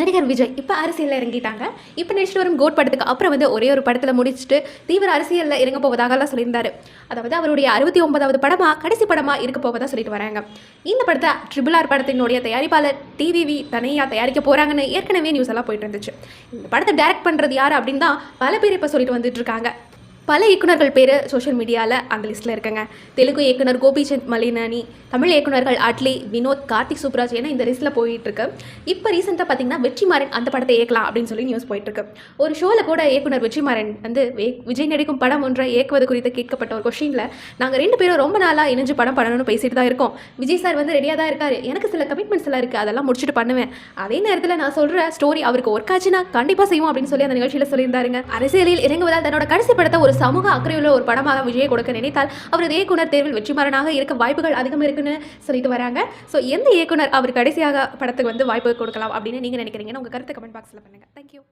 நடிகர் விஜய் இப்போ அரசியலில் இறங்கிட்டாங்க. இப்போ நடிச்சிட்டு வரும் கோட் படத்துக்கு அப்புறம் வந்து ஒரே ஒரு படத்தில் முடிச்சுட்டு தீவிர அரசியலில் இறங்க போவதாகலாம் சொல்லியிருந்தார். அதாவது அவருடைய அறுபத்தி ஒன்பதாவது படமாக கடைசி படமாக இருக்க போவதாக சொல்லிட்டு வராங்க. இந்த படத்தை ட்ரிபிள் ஆர் படத்தினுடைய தயாரிப்பாளர் டிவிவி தனியாக தயாரிக்க போகிறாங்கன்னு ஏற்கனவே நியூஸ் எல்லாம் போயிட்டு இருந்துச்சு. இந்த படத்தை டைரக்ட் பண்ணுறது யார் அப்படின்னு தான் பல பேர் இப்போ சொல்லிட்டு வந்துட்டு இருக்காங்க. பல இயக்குனர்கள் பேர் சோஷியல் மீடியாவில் அந்த லிஸ்ட்டில் இருக்காங்க. தெலுங்கு இயக்குனர் கோபிச்சந்த் மலினானி தமிழ் இயக்குனர்கள் அட்லி வினோத் கார்த்திக் சுப்ராஜ் என இந்த லிஸ்ட்டில் போயிட்டுருக்கு இப்போ ரீசெண்டாக பார்த்தீங்கன்னா வெற்றிமாறன் அந்த படத்தை இயக்கலாம் அப்படின்னு சொல்லி நியூஸ் போயிட்டுருக்கு ஒரு ஷோவில் கூட இயக்குனர் வெற்றிமாறன் வந்து விஜய் நடிக்கும் படம் ஒன்றை இயக்குவது குறித்து கேட்கப்பட்ட ஒரு கொஷினில் நாங்கள் ரெண்டு பேரும் ரொம்ப நாளாக இணைஞ்சு படம் பண்ணணும்னு பேசிட்டு தான் இருக்கோம். விஜய் சார் வந்து ரெடியாக தான் இருக்காரு. எனக்கு சில கமிட்மெண்ட்ஸ் எல்லாம் இருக்குது அதெல்லாம் முடிச்சுட்டு பண்ணுவேன். அதே நேரத்தில் நான் சொல்கிற ஸ்டோரி அவருக்கு ஒர்க் ஆச்சுன்னா கண்டிப்பாக செய்வோம் அப்படின்னு சொல்லி அந்த நிகழ்ச்சியில் சொல்லியிருந்தாருங்க. அரசியலில் இறங்குவதால் தன்னோட கடைசி படத்தை ஒரு சமூக அக்கறையுள்ள ஒரு படமாக விஜய் கொடுக்க நினைத்தால் அவரது இயக்குனர் தேர்வில் வெற்றிமாறனாக இருக்க வாய்ப்புகள் அதிகம் இருக்குன்னு சொல்லிட்டு வராங்க. ஸோ எந்த இயக்குனர் அவர் கடைசியாக படத்துக்கு வந்து வாய்ப்பு கொடுக்கலாம் அப்படின்னு நீங்கள் நினைக்கிறீங்கன்னு உங்கள் கருத்து கமெண்ட் பாக்ஸில் பண்ணுங்கள் தேங்க்யூ